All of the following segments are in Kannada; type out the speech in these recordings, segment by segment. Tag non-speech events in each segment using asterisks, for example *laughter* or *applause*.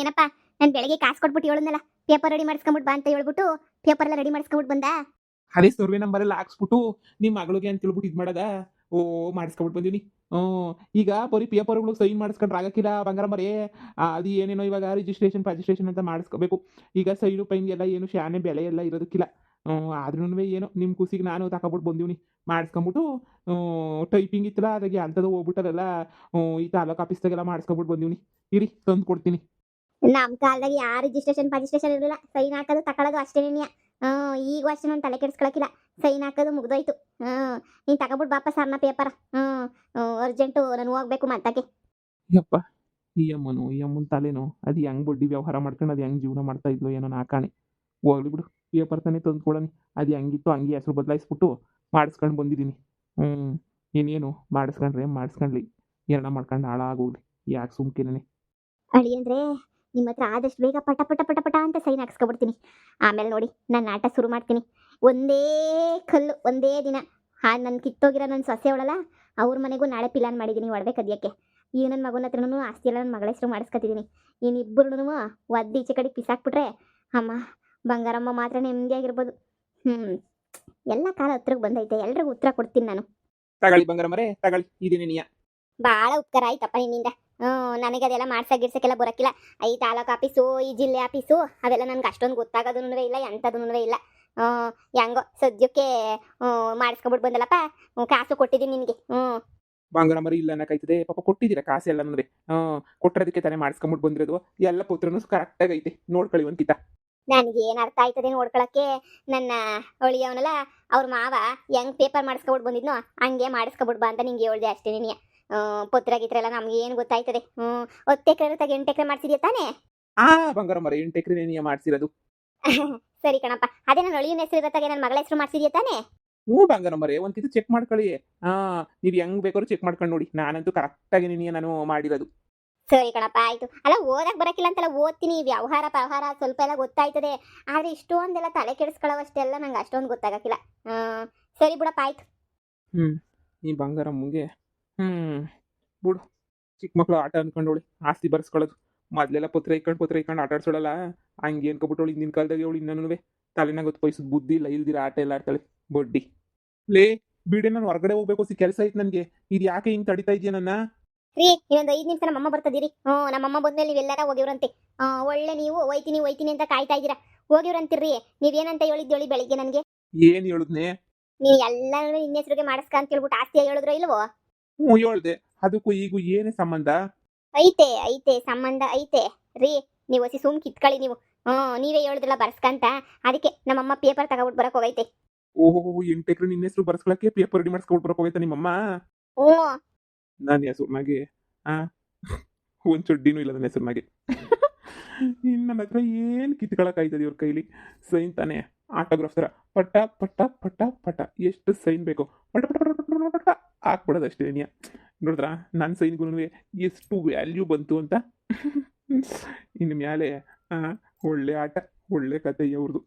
ಏನಪ್ಪ, ನಾನು ಬೆಳಗ್ಗೆ ಕಾಸು ಕೊಟ್ಬಿಟ್ಟು ಹೇಳದ್ನಲ್ಲ ಪೇಪರ್ ರೆಡಿ ಮಾಡಿಸ್ಕೊಂಬಿಟ್ಟು ಬಾ ಅಂತ ಹೇಳ್ಬಿಟ್ಟು ಪೇಪರ್ ಎಲ್ಲ ರೆಡಿ ಮಾಡಿಸ್ಕೊಂಬಿಟ್ಟು ಬಂದ? ಅದೇ ಸರ್ವೆ ನಂಬರ್ ಎಲ್ಲ ಹಾಕ್ಸ್ಬಿಟ್ಟು ನಿಮ್ಮ ಮಗಳಿಗೆ ಅಂತ ಹೇಳ್ಬಿಟ್ಟು ಇದು ಮಾಡದ? ಓ ಮಾಡಿಸ್ಕೊಂಬಿಟ್ಟು ಬಂದೀನಿ. ಹ್ಞೂ, ಈಗ ಬರೀ ಪೇಪರ್ಗಳು ಸೈನ್ ಮಾಡಿಸ್ಕೊಂಡ್ರೆ ಆಗಕ್ಕಿಲ್ಲ ಬಂಗಾರ ಅದು ಏನೇನೋ ಇವಾಗ ರಿಜಿಸ್ಟ್ರೇಷನ್ ರಿಜಿಸ್ಟ್ರೇಷನ್ ಅಂತ ಮಾಡಿಸ್ಕೋಬೇಕು. ಈಗ ಸೈನು ಪೈನ್ ಎಲ್ಲ ಏನು, ಶಾನೆ ಬೆಲೆ ಎಲ್ಲ ಇರೋದಕ್ಕಿಲ್ಲ. ಆದ್ರೂ ಏನು ನಿಮ್ಮ ಖುಷಿಗೆ ನಾನು ತಗೊಬಿಟ್ಟು ಬಂದೀನಿ ಮಾಡಿಸ್ಕೊಂಬಿಟ್ಟು ಟೈಪಿಂಗ್ ಇತ್ತಲ್ಲ ಅದಾಗೆ ಅಂಥದ್ದು ಹೋಗ್ಬಿಟ್ಟದೆಲ್ಲ ಈ ತಾಲೂಕು ಆಫೀಸ್ದಾಗೆಲ್ಲ ಮಾಡಿಸ್ಕೊಂಬಿಟ್ಟು ಬಂದೀನಿ ಇರಿ ತಂದು ಕೊಡ್ತೀನಿ ನಮ್ಮ ಕಾಲದಾಗ ಯಾರು ರಿಜಿಸ್ಟ್ರೇಷನ್ ರಿಜಿಸ್ಟ್ರೇಷನ್ ಇರಲಿಲ್ಲ. ಸೈನ್ ಹಾಕೋದು ತಗೊಳ್ಳೋದು ಅಷ್ಟೇನೇನಿಯ ಹ್ಞೂ ಈಗ ಅಷ್ಟೇ ನಾನು ತಲೆ ಕೆಡಿಸ್ಕೊಳಕಿಲ್ಲ. ಸೈನ್ ಹಾಕೋದು ಮುಗ್ದೋಯ್ತು. ಹ್ಞೂ ನೀನು ತಗೊಬಿಟ್ಟು ಬಾಪ ಸರ್ನ ಪೇಪರ್ ಹ್ಞೂ ಅರ್ಜೆಂಟು ನಾನು ಹೋಗ್ಬೇಕು ಮತ್ತಕ್ಕೆ. ಯಪ್ಪ ಈ ಅಮ್ಮನು ಈ ಅಮ್ಮನ ತಲೆನೋ ಅದು ಹೆಂಗ್ ಬಡ್ಡಿ ವ್ಯವಹಾರ ಮಾಡ್ಕೊಂಡು ಅದು ಹೆಂಗ್ ಜೀವನ ಮಾಡ್ತಾ ಇದ್ಲು ಏನೋ ನಾಕಾಣೆ. ಹೋಗ್ಲಿ ಬಿಡು ಪೇಪರ್ ತಾನೇ ತಂದ್ಕೊಡೋನಿ ಅದು ಹೆಂಗಿತ್ತು ಹಂಗೆ ಹೆಸರು ಬದಲಾಯಿಸ್ಬಿಟ್ಟು ಮಾಡಿಸ್ಕೊಂಡು ಬಂದಿದ್ದೀನಿ. ಹ್ಞೂ ಇನ್ನೇನು ಮಾಡಿಸ್ಕೊಂಡ್ರೆ ಮಾಡಿಸ್ಕೊಂಡ್ಲಿ. ಎರಡ ಮಾಡ್ಕೊಂಡು ಹಾಳಾಗೋಗ್ಲಿ. ಯಾಕೆ ಸುಮ್ಕಿನೇ ಅಡಿ ಅಂದ್ರೆ ನಿಮ್ಮ ಹತ್ರ ಆದಷ್ಟು ಬೇಗ ಪಟ ಪಟ ಪಟ ಪಟ ಅಂತ ಸೈನ್ ಹಾಕ್ಸ್ಕೊಬಿಡ್ತೀನಿ. ಆಮೇಲೆ ನೋಡಿ ನಾನು ಆಟ ಶುರು ಮಾಡ್ತೀನಿ. ಒಂದೇ ಕಲ್ಲು ಒಂದೇ ದಿನ. ಹಾ ನನ್ನ ಕಿತ್ತೋಗಿರೋ ನನ್ನ ಸೊಸೆ ಅವಳಲ್ಲ ಅವ್ರ ಮನೆಗೂ ನಾಳೆ ಪಿಲಾನ್ ಮಾಡಿದ್ದೀನಿ ಒಡವೆ ಕದಿಯಕ್ಕೆ ಈ ನನ್ನ ಮಗನ ಹತ್ರನೂ ಆಸ್ತಿ ಎಲ್ಲ ನನ್ನ ಮಗಳ ಹೆಸರು ಮಾಡಿಸ್ಕೊತಿದ್ದೀನಿ. ಇನ್ನಿಬ್ಬರು ಒದ್ದು ಈಚೆ ಕಡೆ ಪಿಸಾಕ್ಬಿಟ್ರೆ ಅಮ್ಮ ಬಂಗಾರಮ್ಮ ಮಾತ್ರ ನೆಮ್ಮದಿಯಾಗಿರ್ಬೋದು ಹ್ಞೂ ಎಲ್ಲ ಕಾಲ ಹತ್ರಕ್ಕೆ ಬಂದೈತೆ. ಎಲ್ರಿಗೂ ಉತ್ತರ ಕೊಡ್ತೀನಿ ನಾನು. ತಗೊಳ್ಳಿ ಬಂಗಾರಮ್ಮರೇ ತಗಳಿ ತಗೊಳ್ಳಿ ಇದೇನೇ ಭಾಳ ಉಪಕಾರ ಆಯ್ತಪ್ಪ ನಿನ್ನಿಂದ. ಹ್ಞೂ ನನಗೆ ಅದೆಲ್ಲ ಮಾಡ್ಸಕ್ ಗಿಡ್ಸಕ್ಕೆಲ್ಲ ಬರೋಕ್ಕಿಲ್ಲ. ಈ ತಾಲೂಕು ಆಫೀಸು ಈ ಜಿಲ್ಲೆ ಆಫೀಸು ಅವೆಲ್ಲ ನನಗೆ ಅಷ್ಟೊಂದು ಗೊತ್ತಾಗೋದೂ ಇಲ್ಲ ಎಂಥದೂ ಇಲ್ಲ. ಹೆಂಗೋ ಸದ್ಯಕ್ಕೆ ಮಾಡಿಸ್ಕೊಬಿಟ್ಟು ಬಂದಲ್ಲಪ್ಪ. ಹ್ಞೂ, ಕಾಸು ಕೊಟ್ಟಿದ್ದೀನಿ ನಿನಗೆ. ಹ್ಞೂ. ಬಂಗಾರ ಮರಿ ಇಲ್ಲ ಅನ್ನಕಾಯ್ತದೆ ಪಾಪ ಕೊಟ್ಟಿದ್ದೀರಾ ಕಾಸು ಎಲ್ಲ ನನಗೆ ಹಾಂ ಕೊಟ್ಟಿರೋದಕ್ಕೆ ತಾನೇ ಮಾಡಿಸ್ಕೊಂಬಿಟ್ಟು ಬಂದಿರೋದು. ಎಲ್ಲ ಪುತ್ರನೂ ಕರೆಕ್ಟಾಗಿ ಐತೆ ನೋಡ್ಕೊಳ್ಳಿ ಒಂದು ನನಗೇನು ನನಗೆ ಏನು ಅರ್ಥ ಆಯ್ತದೆ ನೋಡ್ಕೊಳಕ್ಕೆ. ನನ್ನ ಅವನಲ್ಲ ಅವ್ರ ಮಾವ ಹೆಂಗ್ ಪೇಪರ್ ಮಾಡಿಸ್ಕೊಬಿಟ್ಟು ಬಂದಿದ್ನೋ ಹಂಗೆ ಮಾಡಿಸ್ಕೊಬಿಟ್ಟು ಬಾ ಅಂತ ನಿಂಗೆ ಹೇಳ್ದೆ ಅಷ್ಟೇ ನೀನು ಪತ್ರ ಗಿತ್ರ ಎಲ್ಲ ನಮ್ಗೆ ಏನು ಗೊತ್ತಾಯ್ತದೆ? ಹ್ಞೂ ಹತ್ತು ಎಕರೆ ತಗ ಎಂಟು ಎಕರೆ ಮಾಡ್ಸಿದ್ಯಾ ತಾನೇ? ಆ ಬಂಗಾರ ಮರ ಎಂಟು ಎಕರೆ ನೀನು ಮಾಡ್ಸಿರೋದು. *laughs* ಸರಿ ಕಣಪ್ಪ. ಅದೇ ನನ್ನ ಅಳಿಯನ ಹೆಸರು ಇರತ್ತಾಗೆ ನನ್ನ ಮಗಳ ಹೆಸರು ಮಾಡ್ಸಿದ್ಯಾ ತಾನೇ? ಹ್ಞೂ ಬಂಗಾರ ಮರೆ ಒಂದಿದ್ದು ಚೆಕ್ ಮಾಡ್ಕೊಳ್ಳಿ. ಹಾ ನೀವು ಹೆಂಗ್ ಬೇಕಾದ್ರೂ ಚೆಕ್ ಮಾಡ್ಕೊಂಡು ನೋಡಿ. ನಾನಂತೂ ಕರೆಕ್ಟಾಗಿ ನೀನು ನಾನು ಮಾಡಿರೋದು. ಸರಿ ಕಣಪ್ಪ ಆಯ್ತು. ಅಲ್ಲ ಓದಕ್ ಬರಕಿಲ್ಲ ಅಂತೆಲ್ಲ ಓದ್ತೀನಿ. ವ್ಯವಹಾರ ಪ್ರವಹಾರ ಸ್ವಲ್ಪ ಎಲ್ಲ ಗೊತ್ತಾಯ್ತದೆ. ಆದ್ರೆ ಇಷ್ಟೊಂದೆಲ್ಲ ತಲೆ ಕೆಡಿಸ್ಕೊಳ್ಳೋವಷ್ಟೆಲ್ಲ ನಂಗೆ ಅಷ್ಟೊಂದು ಗೊತ್ತಾಗಕ್ಕಿಲ್ಲ. ಸರಿ ಬಿಡಪ್ಪ ಆಯ್ತು. ಹ್ಮ್ ಈ ಬಂಗಾರ ಹ್ಞೂ ಬಿಡು. ಚಿಕ್ಕ ಮಕ್ಕಳು ಆಟ ಅನ್ಕೊಂಡವಳಿ ಆಸ್ತಿ ಬರ್ಸ್ಕೊಳ್ಳೋದು ಮೊದ್ಲೆಲ್ಲ ಪತ್ರ ಇಕ್ಕೊಂಡು ಪತ್ರ ಇಕ್ಕೊಂಡು ಆಟ ಆಡ್ಸೋಳಲ್ಲ ಹಂಗೆ ಅನ್ಕೊಬಿಟ್ಟವಳು ಹಿಂದಿನ ಕಾಲದಾಗ ಅವಳು ಇನ್ನೂ ತಲೆನಾಗ ಗೊತ್ತು ಪೈಸದ ಬುದ್ಧಿ ಇಲ್ಲ ಇಲ್ದಿರ ಆಟ ಎಲ್ಲ ಆಡ್ತಾಳೆ ಬಡ್ಡಿ. ಲೇ ಬಿಡಿ ನಾನು ಹೊರಗಡೆ ಹೋಗ್ಬೇಕು ಸಿ ಕೆಲಸ ಐತೆ ನನಗೆ. ಇದು ಯಾಕೆ ಹಿಂಗೆ ತಡಿತಾ ಇದೆಯಾ ನನ್ನ? ರೀ ಇನ್ನೊಂದು ಐದು ನಿಮಿಷ ನಮ್ಮಮ್ಮ ಬರ್ತದಿರಿ. ಹ್ಞೂ ನಮ್ಮಮ್ಮ ಬಂದ್ಮೇಲೆ ನೀವೆಲ್ಲರ ಹೋಗಿವ್ರಂತೆ. ಆ, ಒಳ್ಳೆ ನೀವು ಒಯ್ತೀನಿ ಒಯ್ತೀನಿ ಅಂತ ಕಾಯ್ತಾ ಇದ್ದೀರಾ? ಹೋಗಿವ್ರಂತಿರ್ರಿ. ನೀವೇನಂತ ಹೇಳಿದ್ದೇಳಿ ಬೆಳಿಗ್ಗೆ ನನಗೆ? ಏನು ಹೇಳಿದ್ನೆ? ನೀ ಎಲ್ಲರೂ ನಿನ್ನ ಹೆಸರಿಗೆ ಮಾಡಿಸ್ಕ ಅಂತ ಹೇಳ್ಬಿಟ್ಟು ಆಸ್ತಿ ಹೇಳಿದ್ರೋ ಇಲ್ವೋ? ಹ್ಞೂ ಹೇಳ್ದೆ ಅದಕ್ಕೂ ಈಗೂ ಏನೇ ಸಂಬಂಧ ಐತೆ ಐತೆ ಸಂಬಂಧ ಐತೆ. ರೀ ನೀವು ಹೊಸಿ ಸುಮ್ ಕಿತ್ಕೊಳ್ಳಿ ನೀವು. ಹ್ಞೂ ನೀವೇ ಹೇಳಿದ್ರಲ್ಲ ಬರ್ಸ್ಕಂತ. ಅದಕ್ಕೆ ನಮ್ಮಮ್ಮ ಪೇಪರ್ ತಗೊಬಿಟ್ಟು ಬರಕ್ ಹೋಗೈತೆ. ಓಹೋ ಎಂಟೆಕ್ರೆ ನಿನ್ನ ಹೆಸರು ಬರ್ಸ್ಕೊಳಕ್ಕೆ? ಪೇಪರ್ ರೆಡಿ ಮಾಡಿಸ್ಕೊಂಡು ಬರಕ್ ಹೋಗೈತೆ ನಿಮ್ಮಮ್ಮ? ಹ್ಞೂ. ನನ್ನ ಹೆಸರ್ನಾಗೆ ಆ? ಒಂದು ಚಡ್ಡಿನೂ ಇಲ್ಲ ನನ್ನ ಹೆಸರ್ನಾಗೆ ಇನ್ನು ನನ್ನ ಹತ್ರ ಏನು ಕಿತ್ಕೊಳಕ್ಕಾಯ್ತದೆ ಇವ್ರ ಕೈಲಿ? ಸೈನ್ ತಾನೇ. ಆಟೋಗ್ರಾಫ್ ಥರ ಪಟ್ಟ ಪಟ್ಟ ಪಟ್ಟ ಪಟ. ಎಷ್ಟು ಸೈನ್ ಬೇಕು. ಪಟ ಪಟ ಪಟ ಪಟ ಪಟ ಪಟ. ಹಾಕ್ಬಿಡೋದು ಅಷ್ಟೇ ನೀ ನೋಡಿದ್ರಾ? ನನ್ನ ಸೈನ್ಗೂ ಎಷ್ಟು ವ್ಯಾಲ್ಯೂ ಬಂತು ಅಂತ. *laughs* ಇನ್ನು ಮೇಲೆ ಒಳ್ಳೆ ಆಟ ಒಳ್ಳೆ ಕತೆ ಅವ್ರದ್ದು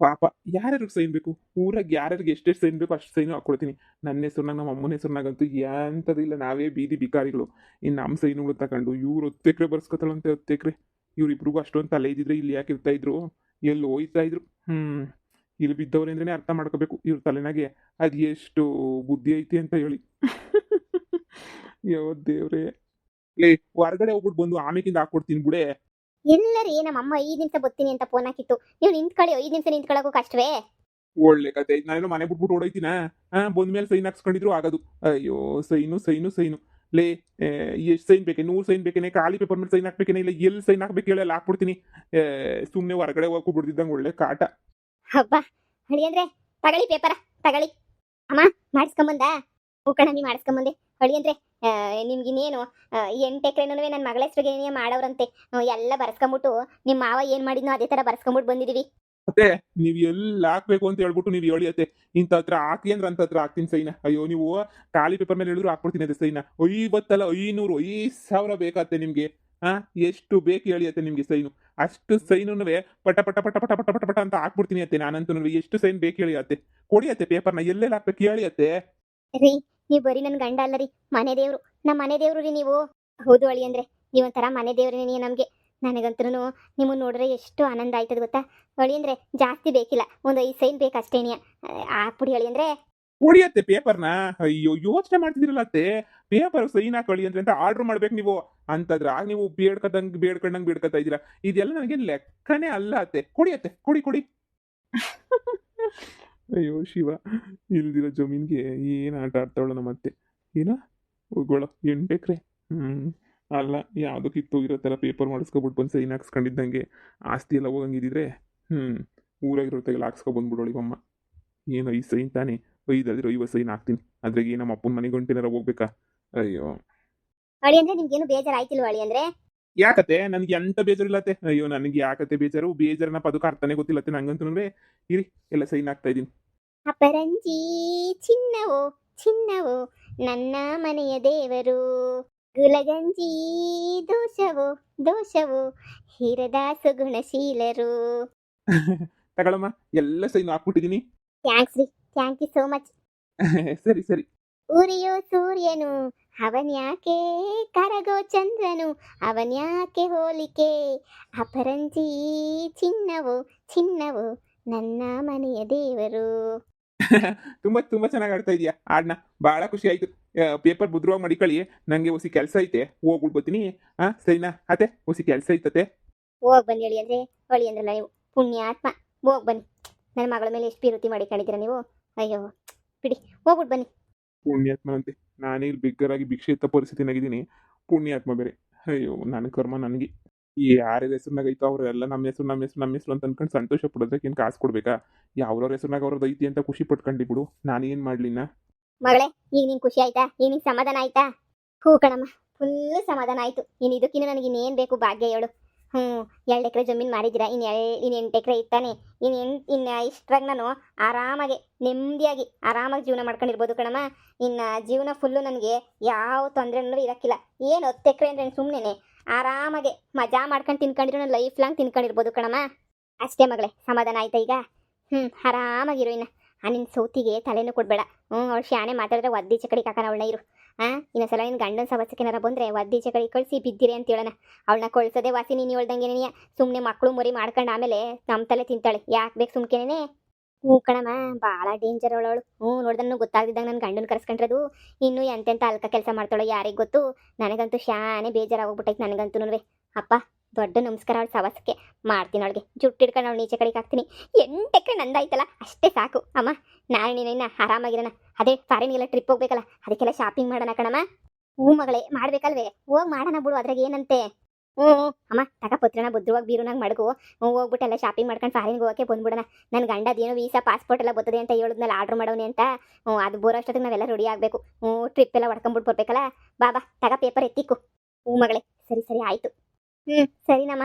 ಪಾಪ ಯಾರ್ಯಾರಿಗೆ ಸೈನ್ ಬೇಕು? ಊರಾಗ ಯಾರ್ಯಾರಿಗೆ ಎಷ್ಟೆಷ್ಟು ಸೈನ್ ಬೇಕು ಅಷ್ಟು ಸೈನು ಹಾಕ್ಕೊಡ್ತೀನಿ. ನನ್ನ ಹೆಸ್ರನಾಗ ನಮ್ಮ ಅಮ್ಮನ ಹೆಸ್ರನಾಗಂತೂ ಎಂಥದಿಲ್ಲ ನಾವೇ ಬೀದಿ ಬಿಕಾರಿಗಳು. ಇನ್ನು ನಮ್ಮ ಸೈನುಗಳು ತಗೊಂಡು ಇವ್ರು ಒತ್ತೆಕ್ರೆ ಬರ್ಸ್ಕೊತಾಳಂತೆ ಒತ್ತೆಕ್ರೆ. ಇವ್ರಿಬ್ರಿಗೂ ಅಷ್ಟೊಂದು ತಲೆ ಇದ್ದಿದ್ರೆ ಇಲ್ಲಿ ಯಾಕೆ ಇರ್ತಾ ಇದ್ರು? ಎಲ್ಲಿ ಹೋಯ್ತಾ ಇದ್ರು? ಹ್ಮ್. ಇಲ್ಲಿ ಬಿದ್ದವ್ರೆ ಅಂದ್ರೆ ಅರ್ಥ ಮಾಡ್ಕೋಬೇಕು. ಇವ್ರ ತಲೆನಾಗೆ ಅದು ಎಷ್ಟು ಬುದ್ಧಿ ಐತಿ ಅಂತ ಹೇಳಿ. *laughs* ಯೋ ದೇವ್ರೆ. ಲೇ ಹೊರಗಡೆ ಹೋಗ್ಬಿಟ್ಟು ಬಂದು ಆಮೇಕಿಂದ ಹಾಕ್ಬಿಡ್ತೀನಿ ಬಿಡೆ ಎಲ್ಲರಿ ನಮ್ಮಮ್ಮ ಐದು ನಿಮಿಷ ಬರ್ತೀನಿ ಅಂತ ಫೋನ್ ಹಾಕಿತ್ತು. ನೀವು ನಿಂತ್ಕೊಳ್ಳಿ ಐದು ನಿಮಿಷ ನಿಂತ್ಕೊಳ್ಳೋಕು ಕಷ್ಟವೇ. ಒಳ್ಳೆ ಕತೆ ನಾನು ನಾನೇನೋ ಮನೆ ಬಿಟ್ಬಿಟ್ಟು ಓಡೋಯ್ತೀನ? ಹಾ ಬಂದ್ಮೇಲೆ ಸೈನ್ ಹಾಕ್ಸ್ಕೊಂಡಿದ್ರು ಆಗೋದು. ಅಯ್ಯೋ ಸೈನು ಸೈನು ಸೈನು. ಲೇ ಎಷ್ಟು ಸೈನ್ ಬೇಕೇ? ನೂರು ಸೈನ್ ಬೇಕೇನೆ? ಖಾಲಿ ಪೇಪರ್ ಮೇಲೆ ಸೈನ್ ಹಾಕ್ಬೇಕೇನೆ ಇಲ್ಲ? ಎಲ್ಲಿ ಸೈನ್ ಹಾಕ್ಬೇಕು ಹೇಳಿ ಅಲ್ಲಿ ಹಾಕ್ಬಿಡ್ತೀನಿ. ಸುಮ್ಮನೆ ಹೊರಗಡೆ ಹೋಗ್ಬಿಡ್ದಿದ್ದಂಗೆ ಒಳ್ಳೆ ಕಾಟ. ಹಬ್ಬ, ಹಳಿ ಅಂದ್ರೆ ತಗಳಿ ಪೇಪರ ತಗಳಿ. ಅಮ್ಮ, ಮಾಡಿಸ್ಕೊಂಬಂದ? ಹೂಕಣಿ ಮಾಡಿಸ್ಕೊಂಬಂದೆ. ಹಳಿ ಅಂದ್ರೆ ನಿಮ್ಗೆ ಇನ್ನೇನು ಎಂಟು ಎಕರೆನೂ ನನ್ನ ಮಗಳ ಹೆಸರಿಗೆ ಏನೇ ಮಾಡೋರಂತೆ ಎಲ್ಲ ಬರ್ಸ್ಕೊಂಬಿಟ್ಟು ನಿಮ್ಮ ಮಾವ ಏನು ಮಾಡಿದ್ನೋ ಅದೇ ತರ ಬರ್ಸ್ಕೊಂಬಿಟ್ಟು ಬಂದಿದೀವಿ. ಮತ್ತೆ ನೀವು ಎಲ್ಲ ಹಾಕ್ಬೇಕು ಅಂತ ಹೇಳ್ಬಿಟ್ಟು ನೀವು ಹೇಳಿಯತ್ತೆ ಇಂಥ ಹತ್ರ ಹಾಕಿ ಅಂದ್ರೆ ಅಂತ ಹತ್ರ ಹಾಕ್ತೀನಿ ಸೈನ. ಅಯ್ಯೋ, ನೀವು ಖಾಲಿ ಪೇಪರ್ ಮೇಲೆ ಹೇಳಿದ್ರು ಹಾಕ್ಬಿಡ್ತೀನಿ ಅದೇ ಸೈನ. ಐವತ್ತಲ್ಲ ಐನೂರು, ಐದು ಸಾವಿರ ಬೇಕಾತ್ತೆ ನಿಮಗೆ. ಹಾ ಎಷ್ಟು ಬೇಕು ಹೇಳಿಯತ್ತೆ ನಿಮ್ಗೆ ಸೈನು. ಅಷ್ಟು ಸೈನುನುವೆ ಪಟ ಪಟ ಪಟ ಪಟ ಪಟ ಪಟ ಪಟ ಅಂತ ಹಾಕ್ಬಿಡ್ತೀನಿ ಅತ್ತೆ ನಾನಂತೂ ಎಷ್ಟು ಸೈನ್ ಬೇಕು ಹೇಳಿ ಅತ್ತೆ. ಕೊಡಿ ಅತ್ತೆ ಪೇಪರ್ನ ಎಲ್ಲೆಲ್ಲಿ ಹಾಕ್ಬೇಕು ಹೇಳಿಯತ್ತೆ ರೀ ನೀವು ಬರೀ ನನ್ನ ಗಂಡ ಅಲ್ಲ ರೀ ಮನೆ ದೇವ್ರು. ನಮ್ಮ ಮನೆ ದೇವ್ರು ರೀ ನೀವು. ಹೌದು ಅಳಿ ಅಂದ್ರೆ ನೀವೊಂಥರ ಮನೆ ದೇವ್ರಿ ನೀ ನಮಗೆ. ನನಗಂತೂ ನಿಮ್ಮನ್ನ ನೋಡಿದ್ರೆ ಎಷ್ಟು ಆನಂದ ಆಯ್ತದ ಗೊತ್ತಾ? ಅಳಿ ಅಂದ್ರೆ ಜಾಸ್ತಿ ಬೇಕಿಲ್ಲ ಒಂದು ಐದು ಸೈನ್ ಬೇಕು ಅಷ್ಟೇನಿಯ. ಹಾಕ್ಬಿಡಿ ಅಳಿ ಅಂದ್ರೆ. ಹೊಡಿಯತ್ತೆ ಪೇಪರ್ನ. ಅಯ್ಯೋ ಯೋಚನೆ ಮಾಡ್ತಿದಿರಲ್ಲ ಅತ್ತೆ. ಪೇಪರ್ ಸೈನ್ ಹಾಕೊಳ್ಳಿ ಅಂದ್ರೆ ಅಂತ ಆರ್ಡರ್ ಮಾಡ್ಬೇಕು ನೀವು ಅಂತಂದ್ರೆ. ಆಗ ನೀವು ಬೇಡ್ಕದಂಗ್, ಬೇಡ್ಕೊಂಡಂಗ್ ಬೇಡ್ಕೊತಾ ಇದೀರಾ ಇದೆಲ್ಲ ನನಗೆ ಲೆಕ್ಕನೇ ಅಲ್ಲ ಅತ್ತೆ. ಕೊಡಿಯತ್ತೆ ಕೊಡಿ ಕೊಡಿ. ಅಯ್ಯೋ ಶಿವ. ಇಲ್ದಿರೋ ಜಮೀನ್ಗೆ ಏನು ಆಟ ಆಡ್ತಾವಳ ನಮ್ಮ ಅತ್ತೆ. ಏನ? ಹೋಗೋಳು ಎಂಟು ಹ್ಮ್. ಅಲ್ಲ, ಯಾವ್ದು ಕಿತ್ತೋಗಿರೋ ಥರ ಪೇಪರ್ ಮಾಡಿಸ್ಕೊಬಿಟ್ಟು ಬಂದು ಸೈನ್ ಹಾಕ್ಸ್ಕೊಂಡಿದ್ದಂಗೆ. ಆಸ್ತಿ ಎಲ್ಲ ಹೋಗಂಗಿದ್ರೆ ಹ್ಮ್ ಊರಾಗಿರೋ ತೆಗೆಲ್ಲ ಹಾಕ್ಸ್ಕೊಬಂದ್ಬಿಡೋಳಿ ಅಮ್ಮ ಏನು ಈ ಸೈನ್ ತಾನೇ. ಐದಾದ್ರೆ ಐವತ್ತು ಸೈನ್ ಹಾಕ್ತೀನಿ. ಅದ್ರಾಗೆ ನಮ್ಮ ಅಪ್ಪನ ಮನೆಗೆ ಗಂಟೆನಾರ ಹೋಗ್ಬೇಕಾ? ಅಯ್ಯೋ. ಅಳಿ ಅಂದ್ರೆ ನಿಮ್ಗೇನು ಬೇಜಾರು ಆಯ್ತಿಲ್ವ ಅಳಿ ಅಂದ್ರೆ? ಯಾಕತ್ತೆ? ನನಗೆ ಎಂತ ಇಲ್ಲತೆ ಅಯ್ಯೋ ನನಗೆ ಯಾಕತ್ತೆ ಬೇಜಾರು? ಬೇಜಾರನ ಪದಕ ಅರ್ಥನೇ ಗೊತ್ತಿಲ್ಲತ್ತೆ ನಂಗಂತೂ ಇರಿ ಎಲ್ಲ ಸೈನ್ ಆಗ್ತಾ ಇದೀನಿ ಅಪರಂಜಿ ಚಿನ್ನವೋ ಚಿನ್ನವೋ ನನ್ನ ಮನೆಯ ದೇವರು. ಗುಲಗಂಜಿ ದೋಷವೋ ದೋಷವೋ ಹಿರದ ಗುಣಶೀಲರು *laughs* ತಗೊಳಮ್ಮ ಎಲ್ಲ ಸೈನ್ ಹಾಕ್ಬಿಟ್ಟಿದೀನಿ ಥ್ಯಾಂಕ್ಸ್ ರೀ. ಥ್ಯಾಂಕ್ ಯು ಸೋ ಮಚ್ ಸರಿ ಸರಿ. ಉರಿಯೋ ಸೂರ್ಯನು ಅವನ್ಯಾಕೆ ಕರಗೋ ಚಂದ್ರನು ಅವನ್ಯಾಕೆ ಹೋಲಿಕೆ? ಅಪರಂಜಿ ಚಿನ್ನವು ಚಿನ್ನವು ನನ್ನ ಮನೆಯ ದೇವರು. *laughs* ತುಂಬಾ ತುಂಬಾ ಚೆನ್ನಾಗಿ ಆಡ್ತಾ ಇದೀಯಾ ಆಡ್ನ? ಬಹಳ ಖುಷಿ ಆಯ್ತು. ಪೇಪರ್ ಬುದ್ರವಾಗಿ ಮಡಿಕಳಿ ನಂಗೆ ಹೊಸಿ ಕೆಲಸ ಐತೆ. ಹೋಗ್ಬಿಡ್ಬೋತೀನಿ ಆ ಹಾ ಸರಿನಾ? ಅತ್ತೆ ಹೊಸಿ ಕೆಲಸ ಐತತೆ ಹೋಗ್ ಬನ್ನಿ ಹೇಳಿ ಅಂದ್ರೆ ಹೊಳಿ ಅಂದ್ರಲ್ಲ ನೀವು. ಪುಣ್ಯಾತ್ಮ. ಹೋಗ್ ಬನ್ನಿ. ನನ್ನ ಮಗಳ ಮೇಲೆ ಎಷ್ಟು ಪ್ರೀತಿ ಮಾಡಿಕೊಂಡಿದ್ದೀರಾ ನೀವು? ಅಯ್ಯೋ ಬಿಡಿ. ಹೋಗ್ಬಿಟ್ಟು ಬನ್ನಿ. ಪುಣ್ಯಾತ್ಮ ಅಂತೆ. ನಾನೇ ಇಲ್ಲಿ ಬಿಗ್ಗರಾಗಿ ಭಿಕ್ಷೆ ಎತ್ತ ಪರಿಸ್ಥಿತಿನಾಗಿದ್ದೀನಿ ಪುಣ್ಯಾತ್ಮ ಬೇರೆ. ಅಯ್ಯೋ, ನನ್ನ ಕರ್ಮ ನನಗೆ. ಈ ಯಾರ್ಯಾರ ಹೆಸರಿನಾಗ ಐತೋ ಅವರೆಲ್ಲ ನಮ್ಮ ಹೆಸರು ನಮ್ಮ ಹೆಸರು ನಮ್ಮ ಹೆಸರು ಅಂತ ಅನ್ಕೊಂಡು ಸಂತೋಷ ಪಡೋದಕ್ಕೆ ಏನು ಕಾಸು ಕೊಡ್ಬೇಕಾ? ಯಾವ್ರವ್ರ ಹೆಸರಿನಾಗ ಅವ್ರದ್ದು ಐತಿ ಅಂತ ಖುಷಿ ಪಟ್ಕೊಂಡಿ ಬಿಡು. ಏನು ಮಾಡ್ಲಿನ ಮಗಳೇ, ಈಗ ನಿಂಗೆ ಖುಷಿ ಆಯ್ತಾ? ಈಗ ನಿಂಗೆ ಸಮಾಧಾನ ಆಯ್ತಾ? ಹೂ ಕಣಮ್ಮ, ಫುಲ್ ಸಮಾಧಾನ ಆಯ್ತು. ಇನ್ನು ಇದಕ್ಕಿನ್ನ ನನಗೆ ಇನ್ನೇನು ಬೇಕು? ಭಾಗ್ಯ ಹೇಳು. ಹ್ಞೂ, ಎರಡು ಎಕರೆ ಜಮೀನು ಮಾಡಿದ್ದೀರಾ? ಇನ್ನು ಇನ್ನು ಎಂಟು ಎಕರೆ ಇತ್ತಾನೆ. ಇನ್ನು ಎಂಟು ಇನ್ನು ಇಷ್ಟರಾಗ ನಾನು ಆರಾಮಾಗಿ ನೆಮ್ಮದಿಯಾಗಿ ಆರಾಮಾಗಿ ಜೀವನ ಮಾಡ್ಕೊಂಡಿರ್ಬೋದು ಕಣಮ್ಮ. ಇನ್ನು ಜೀವನ ಫುಲ್ಲು ನನಗೆ ಯಾವ ತೊಂದರೆನೂ ಇರೋಕ್ಕಿಲ್ಲ. ಏನು ಹತ್ತು ಎಕರೆ ಅಂದ್ರೆ ಸುಮ್ಮನೆ ಆರಾಮಾಗಿ ಮಜಾ ಮಾಡ್ಕೊಂಡು ತಿನ್ಕೊಂಡಿರೋ ನಾನು ಲೈಫ್ ಲಾಂಗ್ ತಿನ್ಕೊಂಡಿರ್ಬೋದು ಕಣಮ್ಮ. ಅಷ್ಟೇ ಮಗಳೇ, ಸಮಾಧಾನ ಆಯ್ತಾ ಈಗ? ಹ್ಞೂ, ಆರಾಮಾಗಿರು ಇನ್ನು. ಆ ನಿನ್ನ ಸೌತಿಗೆ ತಲೆನೂ ಕೊಡಬೇಡ. ಹ್ಞೂ, ಅವಳು ಶಾಣೆ ಮಾತಾಡಿದ್ರೆ ಒದ್ದಿ ಚಕಡಿ ಕಾಕನ ಅವಳನ್ನ ಇರು. ಹಾಂ ಇನ್ನೊಂದ್ಸಲ ನಿನ್ನ ಗಂಡನ ಸಮಾಜಕ್ಕ ಏನಾರ ಬಂದ್ರೆ ಒದ್ದೀಚೆ ಕಡೆ ಕಳಿಸಿ ಬಿದ್ದಿರಿ ಅಂತ ಹೇಳೋಣ ಅವಳನ್ನ ಕೊಳ್ಸೋದೇ ವಾಸಿ ನೀನು ಹೇಳ್ದಂಗೆ ನೀನು ಸುಮ್ಮನೆ ಮಕ್ಕಳು ಮರಿ ಮಾಡ್ಕೊಂಡು ಆಮೇಲೆ ನಮ್ಮ ತಲೆ ತಿಂತಾಳೆ. ಯಾಕೆ ಬೇಕು ಸುಮ್ಕೆನೇ ಹ್ಞೂ ಕಣಮ್ಮ ಭಾಳ ಡೇಂಜರ್ ಅವಳವಳು. ಹ್ಞೂ ನೋಡ್ದನ್ನು ಗೊತ್ತಾಗ್ದಿದ್ದಂಗೆ ನನ್ನ ಗಂಡನ ಕರ್ಸ್ಕೊಂಡ್ರದು. ಇನ್ನು ಎಂತೆಂಥ ಅಲ್ಕ ಕೆಲಸ ಮಾಡ್ತಾಳೋ ಯಾರಿಗೆ ಗೊತ್ತು? ನನಗಂತೂ ಶಾನೆ ಬೇಜಾರಾಗೋಗ್ಬಿಟ್ಟೈತೆ ನನಗಂತೂ ಅಪ್ಪ ದೊಡ್ಡ ನಮಸ್ಕಾರ ಅವಳು ಸವಾಸಕ್ಕೆ. ಮಾಡ್ತೀನಿ ಅವಳಿಗೆ. ಜುಟ್ಟು ಹಿಡ್ಕೊಂಡು ಅವಳು ನೀಚೆ ಕಡೆಗೆ ಹಾಕ್ತೀನಿ. ಎಂಟಕ್ಕೆ ನಂದಾಯ್ತಲ್ಲ, ಅಷ್ಟೇ ಸಾಕು. ಅಮ್ಮ, ನಾಳೆ ನೀನು ಇನ್ನ ಆರಾಮಾಗಿರೋಣ. ಅದೇ ಫಾರಿನ್ಗೆಲ್ಲ ಟ್ರಿಪ್ ಹೋಗ್ಬೇಕಲ್ಲ, ಅದಕ್ಕೆಲ್ಲ ಶಾಪಿಂಗ್ ಮಾಡೋಣ ಕಣಮ್ಮ. ಹ್ಞೂ ಮಗಳೇ, ಮಾಡ್ಬೇಕಲ್ವೇ? ಹೋಗಿ ಮಾಡೋಣ ಬಿಡು ಅದ್ರಾಗ ಏನಂತೆ? ಹ್ಞೂ. ಅಮ್ಮ ತಗ ಪತ್ರನ ಭದ್ರವಾಗಿ ಬೀರುನಾಗ ಮಡಗು. ಹ್ಞೂ, ಹೋಗ್ಬಿಟ್ಟು ಎಲ್ಲ ಶಾಪಿಂಗ್ ಮಾಡ್ಕೊಂಡು ಫಾರಿನ್ಗೆ ಹೋಗೋಕೆ ಬಂದ್ಬಿಡೋಣ. ನನ್ನ ಗಂಡ ಅದೇನೋ ವೀಸಾ ಪಾಸ್ಪೋರ್ಟ್ ಎಲ್ಲ ಬರ್ತದೆ ಅಂತ ಹೇಳಿದ್ಮೇಲೆ ಆರ್ಡ್ರ್ ಮಾಡೋನೆ ಅಂತ. ಹ್ಞೂ, ಅದು ಬರೋ ಅಷ್ಟೊತ್ತಿಗೆ ನಾವೆಲ್ಲ ರೆಡಿ ಆಗಬೇಕು. ಹ್ಞೂ ಟ್ರಿಪ್ ಎಲ್ಲ ಹೊಡ್ಕೊಂಬಿಟ್ಟು ಬರ್ಬೇಕಲ್ಲ. ಬಾ ಬಾ ತಗ ಪೇಪರ್ ಎತ್ತಿಕ್ಕು. ಹ್ಞೂ ಮಗಳೇ, ಸರಿ ಸರಿ, ಆಯಿತು. ಹ್ಞೂ ಸರಿನಮ್ಮ